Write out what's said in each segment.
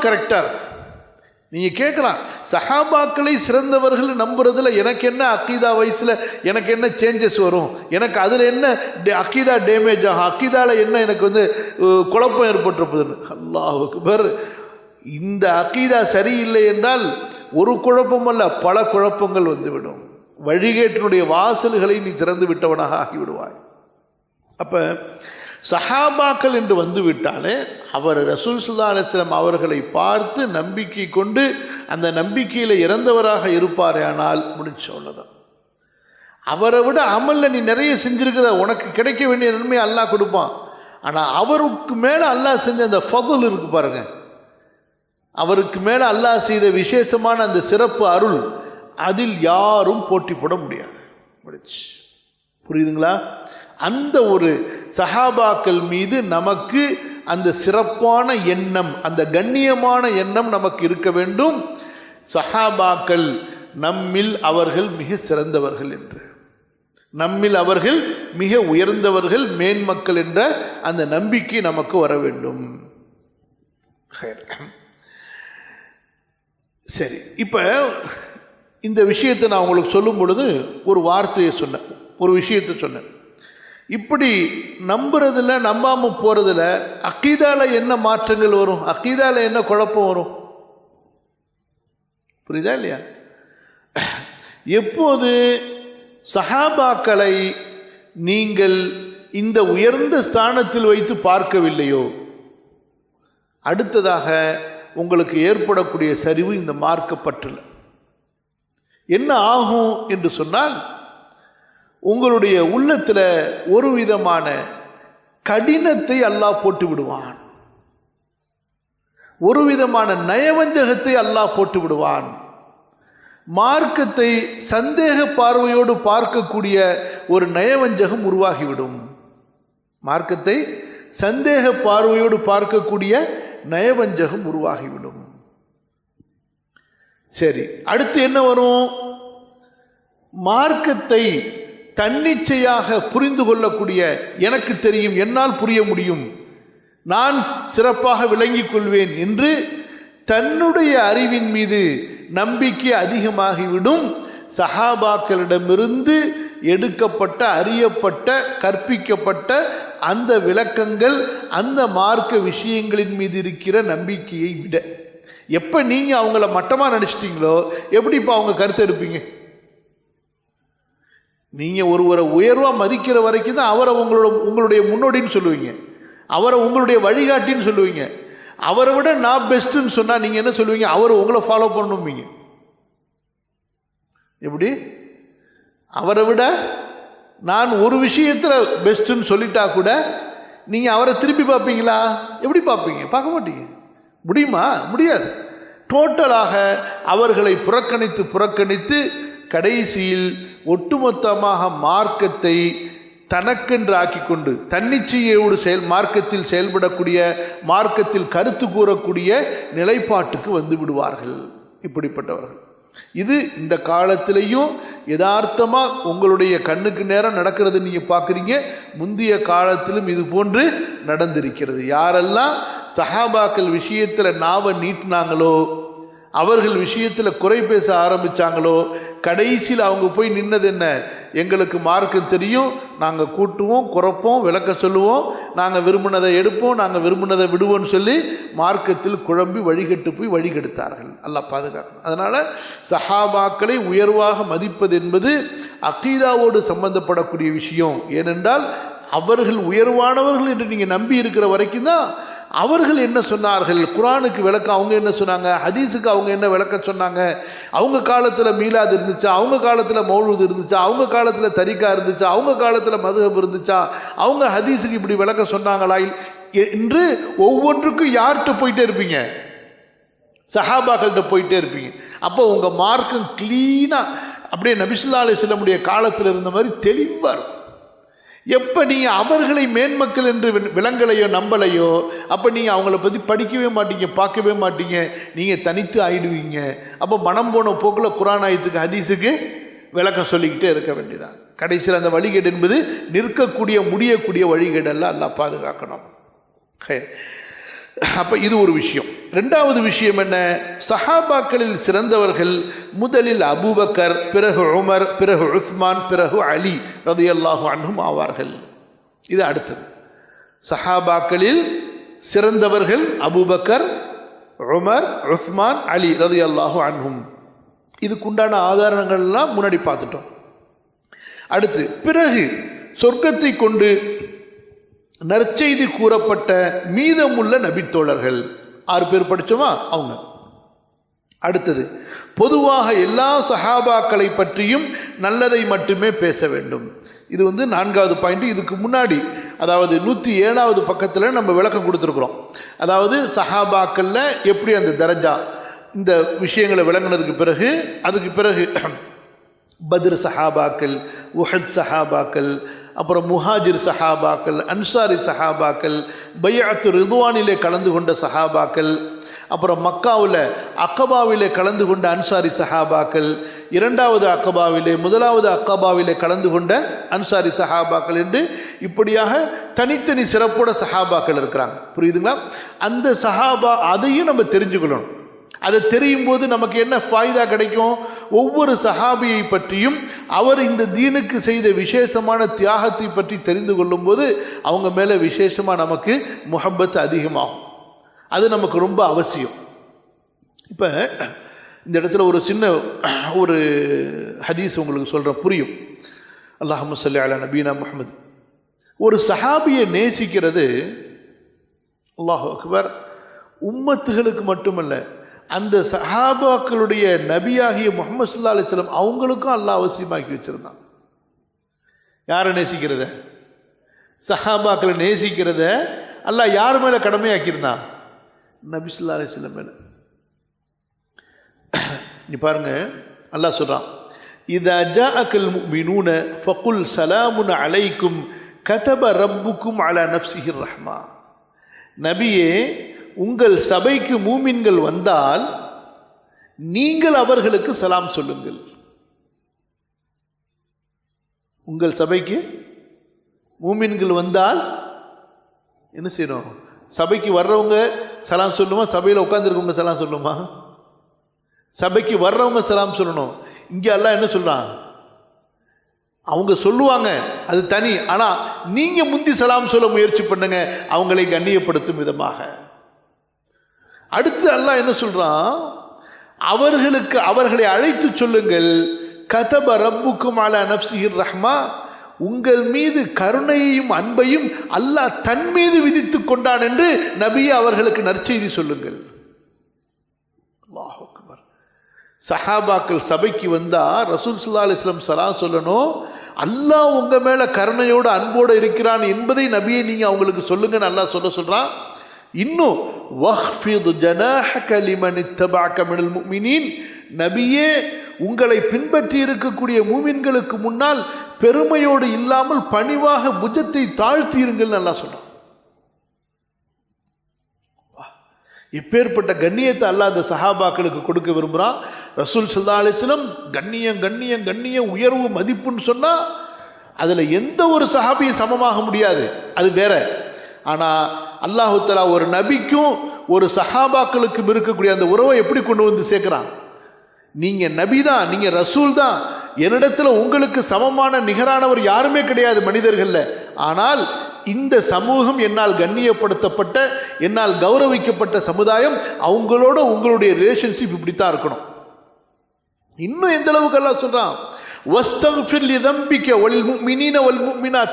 கரெக்டாக நீங்கள் கேட்கலாம் சஹாபாக்களை சிறந்தவர்கள் நம்புறதுல எனக்கு என்ன அக்கீதா வயசில் எனக்கு என்ன சேஞ்சஸ் வரும்? எனக்கு அதில் என்ன டே- அக்கீதா டேமேஜ் ஆகும்? அக்கீதாவில் என்ன எனக்கு வந்து குழப்பம் ஏற்பட்டிருப்பதுன்னு? அல்லாஹ் பேர் இந்த அக்கீதா சரியில்லை என்றால் ஒரு குழப்பம் அல்ல பல குழப்பங்கள் வந்துவிடும். வழிகேட்டினுடைய வாசல்களை நீ திறந்து விட்டவனாக ஆகிவிடுவாய். அப்போ சஹாபாக்கள் என்று வந்துவிட்டாலே அவர் ரசூல் சுல்லா அலிஸ்லாம் அவர்களை பார்த்து நம்பிக்கை கொண்டு அந்த நம்பிக்கையில் இறந்தவராக இருப்பாரே ஆனால் முடிச்சு அவ்வளோதான் அவரை விட அமல்ல நீ நிறைய செஞ்சிருக்கிற உனக்கு கிடைக்க வேண்டிய நன்மை அல்லாஹ் கொடுப்பான். ஆனால் அவருக்கு மேலே அல்லாஹ் செஞ்ச அந்த ஃபதுல் இருக்கு பாருங்க. அவருக்கு மேலே அல்லாஹ் செய்த விசேஷமான அந்த சிறப்பு அருள் அதில் யாரும் போட்டி போட முடியாது. முடிச்சு புரியுதுங்களா? அந்த ஒரு சஹாபாக்கள் மீது நமக்கு அந்த சிறப்பான எண்ணம் அந்த கண்ணியமான எண்ணம் நமக்கு இருக்க வேண்டும். சஹாபாக்கள் நம்மில் அவர்கள் மிக சிறந்தவர்கள் என்று. நம்மில் அவர்கள் மிக உயர்ந்தவர்கள் மேன்மக்கள் என்ற அந்த நம்பிக்கை நமக்கு வர வேண்டும். சரி இப்போ இந்த விஷயத்தை நான் உங்களுக்கு சொல்லும் பொழுது ஒரு வார்த்தையை சொன்னேன் ஒரு விஷயத்தை சொன்னேன். இப்படி நம்புறதுல நம்பாம போறதுல அக்கீதால என்ன மாற்றங்கள் வரும்? அக்கீதால என்ன குழப்பம் வரும்? புரியுதா இல்லையா? எப்போது சஹாபாக்களை நீங்கள் இந்த உயர்ந்த ஸ்தானத்தில் வைத்து பார்க்கவில்லையோ அடுத்ததாக உங்களுக்கு ஏற்படக்கூடிய சரிவு இந்த மார்க்கப்பற்றில். என்ன ஆகும் என்று சொன்னால் உங்களுடைய உள்ளத்தில் ஒரு விதமான கடினத்தை அல்லாஹ் போட்டு விடுவான். ஒரு விதமான நயவஞ்சகத்தை அல்லாஹ் போட்டு விடுவான். மார்க்கத்தை சந்தேக பார்வையோடு பார்க்கக்கூடிய ஒரு நயவஞ்சகம் உருவாகிவிடும். மார்க்கத்தை சந்தேக பார்வையோடு பார்க்கக்கூடிய நயவஞ்சகம் உருவாகிவிடும். சரி அடுத்து என்ன வரும்? மார்க்கத்தை தன்னிச்சையாக புரிந்து கொள்ளக்கூடிய எனக்கு தெரியும் என்னால் புரிய முடியும். நான் சிறப்பாக விளங்கிக் கொள்வேன் என்று தன்னுடைய அறிவின் மீது நம்பிக்கை அதிகமாகிவிடும். சஹாபாக்களிடமிருந்து எடுக்கப்பட்ட அறியப்பட்ட கற்பிக்கப்பட்ட அந்த விளக்கங்கள் அந்த மார்க்க விஷயங்களின் மீது இருக்கிற நம்பிக்கையை விட. எப்போ நீங்கள் அவங்கள மட்டமாக நினச்சிட்டிங்களோ எப்படி இப்போ அவங்க கருத்து எடுப்பீங்க? நீங்கள் ஒருவரை உயர்வாக மதிக்கிற வரைக்கும் தான் அவரை உங்களோட உங்களுடைய முன்னோடின்னு சொல்லுவீங்க. அவரை உங்களுடைய வழிகாட்டின்னு சொல்லுவீங்க. அவரை விட நான் பெஸ்ட்டுன்னு சொன்னால் நீங்கள் என்ன சொல்லுவீங்க? அவர் உங்களை ஃபாலோ பண்ணுவீங்க. எப்படி? அவரை விட நான் ஒரு விஷயத்தில் பெஸ்ட்டுன்னு சொல்லிட்டா கூட நீங்கள் அவரை திருப்பி பார்ப்பீங்களா? எப்படி பார்ப்பீங்க? பார்க்க மாட்டீங்க. முடியுமா? முடியாது. டோட்டலாக அவர்களை புறக்கணித்து புறக்கணித்து கடைசியில் ஒட்டுமொத்தமாக மார்க்கத்தை தனக்கென்று ஆக்கி கொண்டு தன்னிச்சையோடு செயல் மார்க்கத்தில் செயல்படக்கூடிய மார்க்கத்தில் கருத்து கூறக்கூடிய நிலைப்பாட்டுக்கு வந்து விடுவார்கள் இப்படிப்பட்டவர்கள். இது இந்த காலத்திலையும் யதார்த்தமாக உங்களுடைய கண்ணுக்கு நேரம் நடக்கிறது நீங்கள் பார்க்குறீங்க. முந்தைய காலத்திலும் இது போன்று நடந்திருக்கிறது. யாரெல்லாம் சஹாபாக்கள் விஷயத்தில் நாவை நீட்டினாங்களோ அவர்கள் விஷயத்தில் குறை பேச ஆரம்பித்தாங்களோ கடைசியில் அவங்க போய் நின்னது என்ன? எங்களுக்கு மார்க்கு தெரியும் நாங்கள் கூட்டுவோம் குறைப்போம் விளக்க சொல்லுவோம் நாங்கள் விரும்பினதை எடுப்போம் நாங்கள் விரும்பினதை விடுவோம்னு சொல்லி மார்க்கத்தில் குழம்பி வழிகட்டு போய் வழிகெடுத்தார்கள். நல்லா பாதுகாக்கணும் அதனால் சஹாபாக்களை உயர்வாக மதிப்பது என்பது அக்கீதாவோடு சம்பந்தப்படக்கூடிய விஷயம். ஏனென்றால் அவர்கள் உயர்வானவர்கள் என்று நீங்கள் நம்பி இருக்கிற வரைக்கும் தான் அவர்கள் என்ன சொன்னார்கள்? குரானுக்கு விளக்கம் அவங்க என்ன சொன்னாங்க? ஹதீஸுக்கு அவங்க என்ன விளக்கம் சொன்னாங்க? அவங்க காலத்தில் மீலாது இருந்துச்சா? அவங்க காலத்தில் மௌழுது இருந்துச்சா? அவங்க காலத்தில் தரிக்கா இருந்துச்சா? அவங்க காலத்தில் மதுகப் இருந்துச்சா? அவங்க ஹதீஸுக்கு இப்படி விளக்கம் சொன்னாங்களா? என்று ஒவ்வொன்றுக்கும் யார்கிட்ட போயிட்டே இருப்பீங்க? சஹாபாக்கள்கிட்ட போயிட்டே இருப்பீங்க. அப்போ உங்கள் மார்க்கும் க்ளீனாக அப்படியே நபிசுல்லா அலிஸ்லமுடைய காலத்தில் இருந்த மாதிரி தெளிவாக இருக்கும். எப்போ நீங்கள் அவர்களை மேன்மக்கள் என்று வி- விலங்கலையோ நம்பலையோ அப்போ நீங்கள் அவங்கள பற்றி படிக்கவே மாட்டீங்க பார்க்கவே மாட்டீங்க நீங்கள் தனித்து ஆயிடுவீங்க. அப்போ மனம் போன போக்கில் குரான் ஆயத்துக்கு ஹதீஸுக்கு விளக்கம் சொல்லிக்கிட்டே இருக்க வேண்டியதான் கடைசியில் அந்த வழிகேடு என்பது நிற்கக்கூடிய முடியக்கூடிய வழிகேடெல்லாம் எல்லாம் பாதுகாக்கணும். அப்போ இது ஒரு விஷயம். ரெண்டாவது விஷயம் என்ன? சஹாபாக்களில் சிறந்தவர்கள் முதலில் அபூபக்கர் பிறகு உமர் பிறகு உஸ்மான் பிறகு அலி ரதியல்லாஹு அன்ஹும் ஆவார்கள். இது அடுத்தது. சஹாபாக்களில் சிறந்தவர்கள் அபூபக்கர் உமர் உஸ்மான் அலி ரதியல்லாஹு அன்ஹும். இதுக்குண்டான ஆதாரங்கள்லாம் முன்னாடி பார்த்துட்டோம். அடுத்து பிறகு சொர்க்கத்தை கொண்டு நற்செய்தி கூறப்பட்ட மீதமுள்ள நபித்தோழர்கள். ஆறு பேர் படித்தோமா அவங்க. அடுத்தது பொதுவாக எல்லா சஹாபாக்களை பற்றியும் நல்லதை மட்டுமே பேச வேண்டும். இது வந்து நான்காவது பாயிண்ட் இதுக்கு முன்னாடி அதாவது நூற்றி ஏழாவது பக்கத்தில் நம்ம விளக்கம் கொடுத்துருக்குறோம். அதாவது சஹாபாக்களில் எப்படி அந்த தரஜா இந்த விஷயங்களை விளங்கினதுக்கு பிறகு அதுக்கு பிறகு பத்ர் சஹாபாக்கள் உஹத் சஹாபாக்கள் அப்புறம் முஹாஜிர் சஹாபாக்கள் அன்சாரி சஹாபாக்கள் பையாத்து ரிதுவானிலே கலந்து கொண்ட சஹாபாக்கள் அப்புறம் மக்காவில் அக்கபாவிலே கலந்து கொண்ட அன்சாரி சஹாபாக்கள் இரண்டாவது அக்கபாவிலே முதலாவது அக்கபாவிலே கலந்து கொண்ட அன்சாரி சஹாபாக்கள் என்று இப்படியாக தனித்தனி சிறப்போட சஹாபாக்கள் இருக்கிறாங்க. புரியுதுங்களா? அந்த சஹாபா அதையும் நம்ம தெரிஞ்சுக்கணும். அதை தெரியும் போது நமக்கு என்ன ஃபாய்தா கிடைக்கும்? ஒவ்வொரு சஹாபியை பற்றியும் அவர் இந்த தீனுக்கு செய்த விசேஷமான தியாகத்தை பற்றி தெரிந்து கொள்ளும்போது அவங்க மேலே விசேஷமாக நமக்கு முஹப்பத் அதிகமாகும். அது நமக்கு ரொம்ப அவசியம். இப்போ இந்த இடத்துல ஒரு சின்ன ஒரு ஹதீஸ் உங்களுக்கு சொல்கிற புரியும். அல்லாஹு சொல்லி அலா நபீனா முஹம்மது. ஒரு சஹாபியை நேசிக்கிறது அல்லாஹு அக்பர் உம்மத்துகளுக்கு மட்டுமல்ல அந்த சஹாபாக்களுடைய நபியாகிய முகமது சுல்லா அலிஸ்லாம் அவங்களுக்கும் அல்லாஹ் அவசியமாக்கி வச்சிருந்தான். யாரை நேசிக்கிறத? சஹாபாக்களை நேசிக்கிறத அல்லாஹ் யார் மேலே கடமையாக்கியிருந்தான்? நபி சுல்லா அலிஸ்லாம் மேலே. நீ பாருங்க அல்லாஹ் சொல்கிறான் இது அஜா அக்கல் மினூன ஃபகுல் சலாமுன் அலைக்கும் கதப ரப்புக்கும் அலா நப்சிஹிர் ரஹ்மா. நபியே உங்கள் சபைக்கு மூமின்கள் வந்தால் நீங்கள் அவர்களுக்கு சலாம் சொல்லுங்கள். உங்கள் சபைக்கு மூமின்கள் வந்தால் என்ன செய்யணும்? சபைக்கு வர்றவங்க சலாம் சொல்லுமா சபையில் உட்காந்துருக்கவங்க சலாம் சொல்லுமா சபைக்கு வர்றவங்க சலாம் சொல்லணும். இங்கே எல்லாம் என்ன சொல்கிறான் அவங்க சொல்லுவாங்க அது தனி. ஆனால் நீங்கள் முந்தி சலாம் சொல்ல முயற்சி பண்ணுங்க. அவங்களை கண்ணியப்படுத்தும் விதமாக. அடுத்து அல்லாஹ் என்ன சொல்கிறான் அவர்களுக்கு அவர்களை அழைத்து சொல்லுங்கள். கதப ரப்புக்கும் அலா நப்சிஹிர் ரஹ்மா. உங்கள் மீது கருணையையும் அன்பையும் அல்லாஹ் தன் மீது விதித்து கொண்டான் என்று நபியை அவர்களுக்கு நற்செய்தி சொல்லுங்கள். சஹாபாக்கள் சபைக்கு வந்தா ரசூல் சுல்லா அலிஸ்லாம் சலா சொல்லணும். அல்லாஹ் உங்க மேல கருணையோடு அன்போடு இருக்கிறான் என்பதை நபியை நீங்க அவங்களுக்கு சொல்லுங்கன்னு அல்லாஹ் சொல்ல சொல்றான். இன்னும் வஹ்ஃபிது ஜனாஹக லிமன் இத்தபாக்க மினல் முஃமினீன் நபியே உங்களை பின்பற்றி இருக்கக்கூடிய மூமின்களுக்கு முன்னால் பெருமையோடு இல்லாமல் பணிவாக புஜத்தை தாழ்த்தியிருங்கள் நல்லா சொல்றான் இப்பேற்பட்ட கண்ணியத்தை அல்லாஹ் அந்த சஹாபாக்களுக்கு கொடுக்க விரும்புகிறான் ரசூல் சல்லா அலிஸ்லம் கண்ணியம் கண்ணியம் கண்ணியம் உயர்வு மதிப்புன்னு சொன்னால் அதில் எந்த ஒரு சஹாபியும் சமமாக முடியாது. அது வேற. ஆனால் அல்லாஹு தலா ஒரு நபிக்கும் ஒரு சஹாபாக்களுக்கும் இருக்கக்கூடிய அந்த உறவை எப்படி கொண்டு வந்து சேர்க்குறான்? நீங்கள் நபி தான் நீங்கள் ரசூல் தான். என்னிடத்தில் உங்களுக்கு சமமான நிகரானவர் யாருமே கிடையாது மனிதர்களில். ஆனால் இந்த சமூகம் என்னால் கண்ணியப்படுத்தப்பட்ட என்னால் கௌரவிக்கப்பட்ட சமுதாயம் அவங்களோட உங்களுடைய ரிலேஷன்ஷிப் இப்படி தான் இருக்கணும். இன்னும் எந்த அளவுக்கு எல்லாம்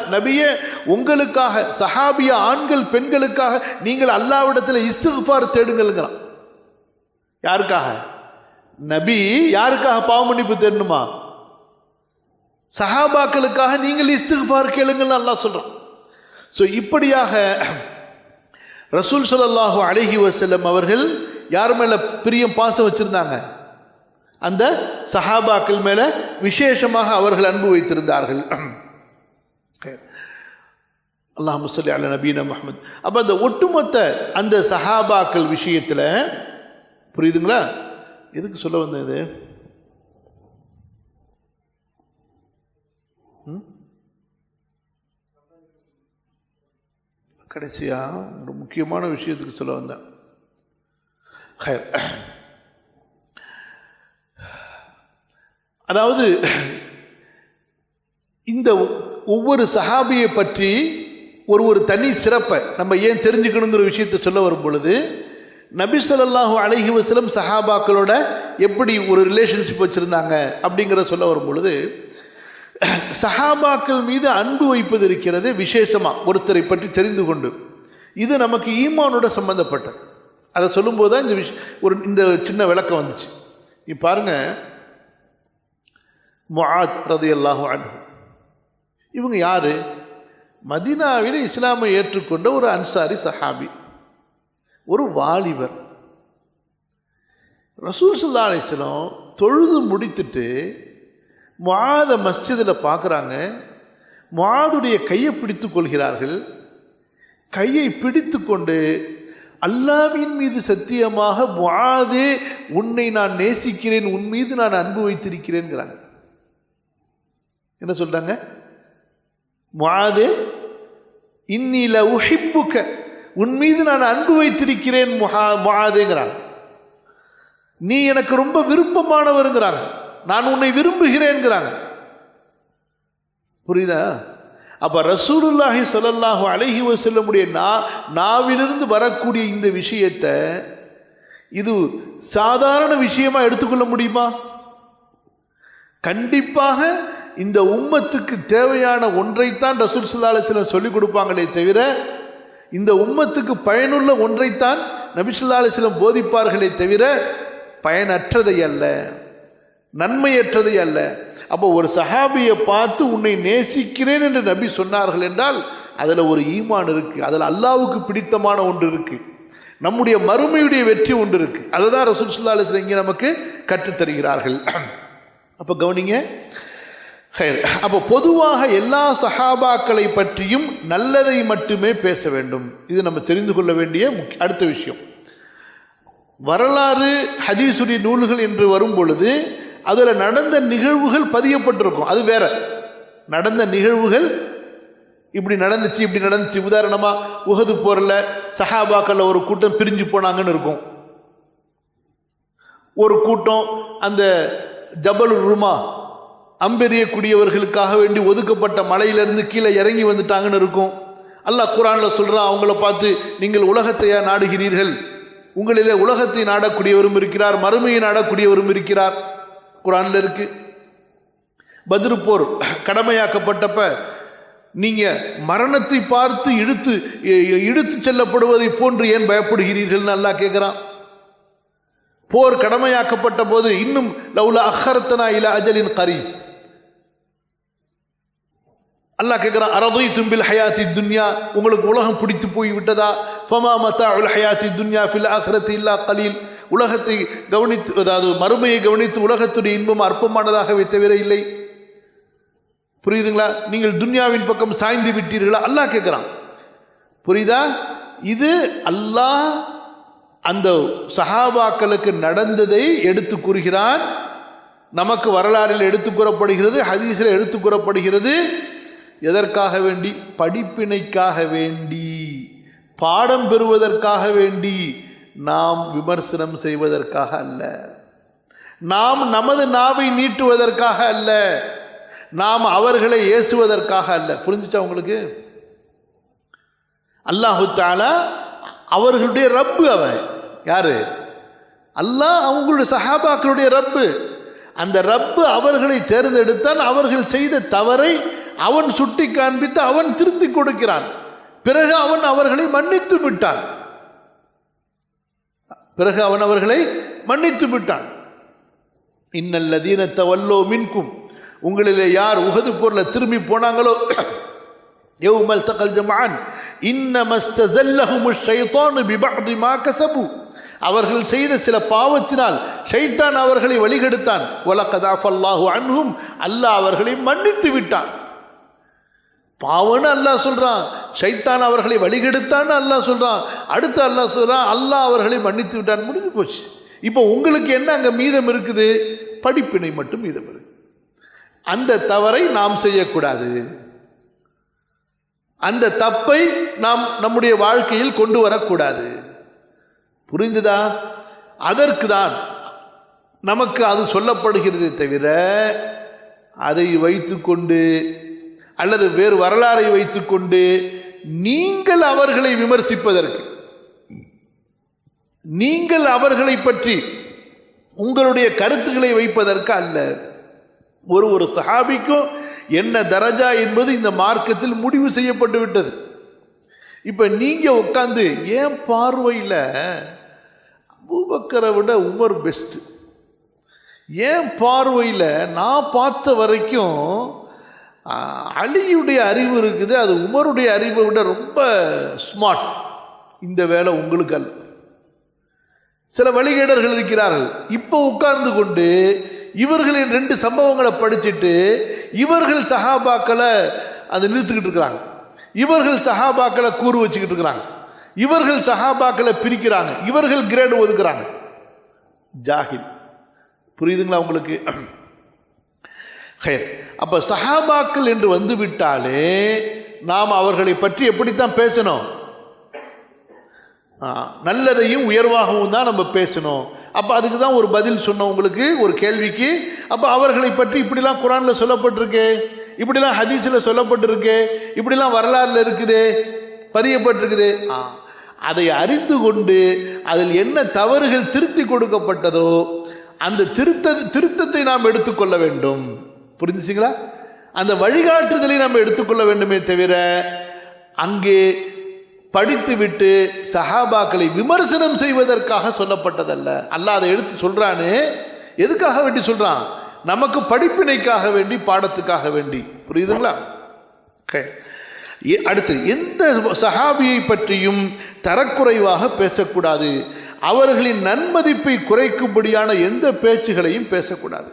நபியே உங்களுக்காக சஹாபிய ஆண்கள் பெண்களுக்காக நீங்கள் அல்லாவிடத்தில் இஸ்திஃபார் தேடுங்கள்ங்கிறான். யாருக்காக? நபி யாருக்காக பாவமன்னிப்பு தேடணுமா? சஹாபாக்களுக்காக நீங்கள் இஸ்திஃபார் கேளுங்கள்னு அல்லாஹ் சொல்றான். ஸோ இப்படியாக ரசூல் ஸல்லல்லாஹு அழகி வசல்லம் அவர்கள் யார் மேல பிரியம் பாசம் வச்சிருந்தாங்க? அந்த சஹாபாக்கள் மேல விசேஷமாக அவர்கள் அன்பு வைத்திருந்தார்கள். அல்லாஹ் முசல்லி அல்ல நபீன முஹம்மது. அப்போ அந்த ஒட்டுமொத்த அந்த சஹாபாக்கள் விஷயத்தில் புரியுதுங்களா? எதுக்கு சொல்ல வந்தது கடைசியாக ஒரு முக்கியமான விஷயத்துக்கு சொல்ல வந்தேன். ஹைர். அதாவது இந்த ஒவ்வொரு சஹாபியை பற்றி ஒரு ஒரு தனி சிறப்பை நம்ம ஏன் தெரிஞ்சுக்கணுங்கிற விஷயத்தை சொல்ல வரும் பொழுது நபி ஸல்லல்லாஹு அலைஹி வசலம் சஹாபாக்களோட எப்படி ஒரு ரிலேஷன்ஷிப் வச்சுருந்தாங்க அப்படிங்கிறத சொல்ல வரும் பொழுது சஹாபாக்கள் மீது அன்பு வைப்பது இருக்கிறது விசேஷமாக ஒருத்தரை பற்றி தெரிந்து கொண்டு. இது நமக்கு ஈமானோட சம்பந்தப்பட்டது. அதை சொல்லும்போது தான் இந்த விஷ் ஒரு இந்த சின்ன விளக்கம் வந்துச்சு. நீ பாருங்க முஆத் ரதியல்லாஹு அன்ஹு. இவங்க யார்? மதினாவில் இஸ்லாமை ஏற்றுக்கொண்ட ஒரு அன்சாரி சஹாபி. ஒரு வாலிபர். ரசூல் சுல்லா அலிஸ்லம் தொழுது முடித்துட்டு மாத மஸ்ஜிதில் பார்க்குறாங்க மாதுடைய கையை பிடித்து கொள்கிறார்கள். கையை பிடித்து கொண்டு அல்லாவின் மீது சத்தியமாக மாதே உன்னை நான் நேசிக்கிறேன் உன் மீது நான் அன்பு வைத்திருக்கிறேன்கிறாங்க என்ன சொல்றாங்க? முஆதே இன்னில உஹிப்புக்க உன் மீது நான் அன்பு வைத்திருக்கிறேன் முஹா முஆதேங்கிறாங்க நீ எனக்கு ரொம்ப விருப்பமானவருங்கிறாங்க. நான் உன்னை விரும்புகிறேன்கிறாங்க புரியுதா? அப்ப ரசூலுல்லாஹி ஸல்லல்லாஹு அழகி வஸல்லமுடைய நா நாவிலிருந்து வரக்கூடிய இந்த விஷயத்தை இது சாதாரண விஷயமா எடுத்துக்கொள்ள முடியுமா? கண்டிப்பாக இந்த உம்மத்துக்கு தேவையான ஒன்றைத்தான் ரசூல் சல்லா சொல்லிக் கொடுப்பாங்களே தவிர இந்த உம்மத்துக்கு பயனுள்ள ஒன்றைத்தான் நபிசுல்லா அலிஸ்லம் போதிப்பார்களே தவிர பயனற்றதை அல்ல நன்மையற்றதை அல்ல. அப்போ ஒரு சஹாபியை பார்த்து உன்னை நேசிக்கிறேன் என்று நபி சொன்னார்கள் என்றால் அதில் ஒரு ஈமான் இருக்குது அதில் அல்லாவுக்கு பிடித்தமான ஒன்று இருக்குது நம்முடைய மறுமையுடைய வெற்றி ஒன்று இருக்குது அதை தான் ரசூல் சுல்லா அலிஸ்லம் இங்கே நமக்கு கற்றுத்தருகிறார்கள். அப்போ கவனிங்க அப்போ பொதுவாக எல்லா சஹாபாக்களை பற்றியும் நல்லதை மட்டுமே பேச வேண்டும். இது நம்ம தெரிந்து கொள்ள வேண்டிய முக்கிய அடுத்த விஷயம். வரலாறு ஹதீசுடைய நூல்கள் என்று வரும் பொழுது அதில் நடந்த நிகழ்வுகள் பதியப்பட்டிருக்கும். அது வேற. நடந்த நிகழ்வுகள் இப்படி நடந்துச்சு இப்படி நடந்துச்சு. உதாரணமாக உகது போரில் சஹாபாக்களில் ஒரு கூட்டம் பிரிஞ்சு போனாங்கன்னு இருக்கும். ஒரு கூட்டம் அந்த ஜபல் ருமா அம்பெறியக்கூடியவர்களுக்காக வேண்டி ஒதுக்கப்பட்ட மலையிலிருந்து கீழே இறங்கி வந்துட்டாங்கன்னு இருக்கும். அல்லாஹ் குரானில் சொல்கிறான் அவங்கள பார்த்து நீங்கள் உலகத்தையா நாடுகிறீர்கள்? உங்களிலே உலகத்தை நாடக்கூடியவரும் இருக்கிறார் மறுமையை நாடக்கூடியவரும் இருக்கிறார். குரானில் இருக்கு. பதிருப்போர் போர் கடமையாக்கப்பட்டப்ப நீங்கள் மரணத்தை பார்த்து இழுத்து இழுத்து செல்லப்படுவதை போன்று ஏன் பயப்படுகிறீர்கள்னு நல்லா கேட்குறான் போர் கடமையாக்கப்பட்ட போது இன்னும் லவ்ல அஹர்த்தனா இல அஜலின் கரீப். அல்லாஹ் கேட்குறான் அரதை தும்பில் ஹயாத்தி துன்யா. உங்களுக்கு உலகம் பிடித்து போய் விட்டதா? ஃபமா மத்தா உல் ஹயாத்தி துன்யா ஃபில் ஆஹ்ரத்தி இல்லா கலீல். உலகத்தை கவனித்து அதாவது மறுமையை கவனித்து உலகத்துடைய இன்பம் அற்பமானதாகவே தவிர இல்லை. புரியுதுங்களா? நீங்கள் துன்யாவின் பக்கம் சாய்ந்து விட்டீர்களா? அல்லாஹ் கேட்குறான் புரியுதா? இது அல்லாஹ் அந்த சஹாபாக்களுக்கு நடந்ததை எடுத்து கூறுகிறான். நமக்கு வரலாறில் எடுத்து கூறப்படுகிறது ஹதீஸில் எடுத்து கூறப்படுகிறது. எதற்காக வேண்டி? படிப்பினைக்காக வேண்டி. பாடம் பெறுவதற்காக வேண்டி நாம் விமர்சனம் செய்வதற்காக அல்ல. நாம் நமது நாவை நீட்டுவதற்காக அல்ல. நாம் அவர்களை ஏசுவதற்காக அல்ல. புரிஞ்சுச்சா உங்களுக்கு? அல்லாஹு தாலா அவர்களுடைய ரப்பு அவன். யாரு? அல்லாஹ் அவங்களுடைய சஹாபாக்களுடைய ரப்பு. அந்த ரப்பு அவர்களை தேர்ந்தெடுத்தான் அவர்கள் செய்த தவறை அவன் சுட்டி காண்பித்து அவன் திருத்தி கொடுக்கிறான். பிறகு அவன் அவர்களை மன்னித்து விட்டான். பிறகு அவன் அவர்களை மன்னித்து விட்டான். இன்னல்லதீனத்தை வல்லோ மின்கும். உங்களிலே யார் உகது பொருளை திரும்பி போனாங்களோ யௌமல் தகல் ஜமான். இன்னமஸ்தல்லஹும் ஷைத்தான் பிபஹ்தி மா கசபு. அவர்கள் செய்த சில பாவத்தினால் ஷைத்தான் அவர்களை வழிகெடுத்தான். ஒலக்கதாஃபல்லாஹு அன்ஹும். அல்லாஹ் அவர்களை மன்னித்து விட்டான். பாவம்னு அல்லாஹ் சொல்கிறான் ஷைத்தான் அவர்களை வழிகெடுத்தான்னு அல்லாஹ் சொல்கிறான் அடுத்து அல்லாஹ் சொல்கிறான் அல்லாஹ் அவர்களை மன்னித்து விட்டான். முடிஞ்சு போச்சு. இப்போ உங்களுக்கு என்ன அங்கே மீதம் இருக்குது? படிப்பினை மட்டும் மீதம் இருக்கு. அந்த தவறை நாம் செய்யக்கூடாது. அந்த தப்பை நாம் நம்முடைய வாழ்க்கையில் கொண்டு வரக்கூடாது. புரிந்துதா அதற்கு தான் நமக்கு அது சொல்லப்படுகிறதே தவிர அதை வைத்துக்கொண்டு அல்லது வேறு வரலாறை வைத்துக்கொண்டு நீங்கள் அவர்களை விமர்சிப்பதற்கு. நீங்கள் அவர்களை பற்றி உங்களுடைய கருத்துக்களை வைப்பதற்கு அல்ல. ஒரு ஒரு சஹாபிக்கும் என்ன தரஜா என்பது இந்த மார்க்கத்தில் முடிவு செய்யப்பட்டு விட்டது. இப்போ நீங்க உட்காந்து ஏன் பார்வையில் அபூபக்கரை விட உமர் பெஸ்ட் ஏன் பார்வையில் நான் பார்த்த வரைக்கும் அலியுடைய அறிவு இருக்குது. அது உமருடைய அறிவை விட ரொம்ப ஸ்மார்ட் இந்த வேலை உங்களுக்கு அல்ல. சில வழிகேடர்கள் இருக்கிறார்கள். இப்போ உட்கார்ந்து கொண்டு இவர்களின் ரெண்டு சம்பவங்களை படிச்சுட்டு இவர்கள் சஹாபாக்களை அதை நிறுத்துக்கிட்டு இருக்கிறாங்க. இவர்கள் சஹாபாக்களை கூறு வச்சுக்கிட்டு இருக்கிறாங்க. இவர்கள் சஹாபாக்களை பிரிக்கிறாங்க. இவர்கள் கிரேடு ஒதுக்குறாங்க. ஜாகில். புரியுதுங்களா உங்களுக்கு? ஹேர் அப்ப சஹாபாக்கள் என்று வந்து விட்டாலே நாம் அவர்களை பற்றி எப்படித்தான் பேசணும்? ஆ, நல்லதையும் உயர்வாகவும் தான் நம்ம பேசணும். அப்போ அதுக்கு தான் ஒரு பதில் சொன்னோம் உங்களுக்கு ஒரு கேள்விக்கு. அப்போ அவர்களை பற்றி இப்படிலாம் குரானில் சொல்லப்பட்டிருக்கு இப்படிலாம் ஹதீஸில் சொல்லப்பட்டிருக்கு இப்படிலாம் வரலாறுல இருக்குது பதியப்பட்டிருக்குது. ஆ அதை அறிந்து கொண்டு அதில் என்ன தவறுகள் திருத்தி கொடுக்கப்பட்டதோ அந்த திருத்த திருத்தத்தை நாம் எடுத்துக்கொள்ள வேண்டும். புரிஞ்சுச்சிங்களா அந்த வழிகாட்டுதலை நம்ம எடுத்துக்கொள்ள வேண்டுமே தவிர அங்கே படித்துவிட்டு சஹாபாக்களை விமர்சனம் செய்வதற்காக சொல்லப்பட்டதல்ல. அல்ல அதை எடுத்து சொல்றானே. எதுக்காக வேண்டி சொல்றான்? நமக்கு படிப்பினைக்காக வேண்டி பாடத்துக்காக வேண்டி. புரியுதுங்களா? அடுத்து எந்த சஹாபியை பற்றியும் தரக்குறைவாக பேசக்கூடாது. அவர்களின் நன்மதிப்பை குறைக்கும்படியான எந்த பேச்சுகளையும் பேசக்கூடாது.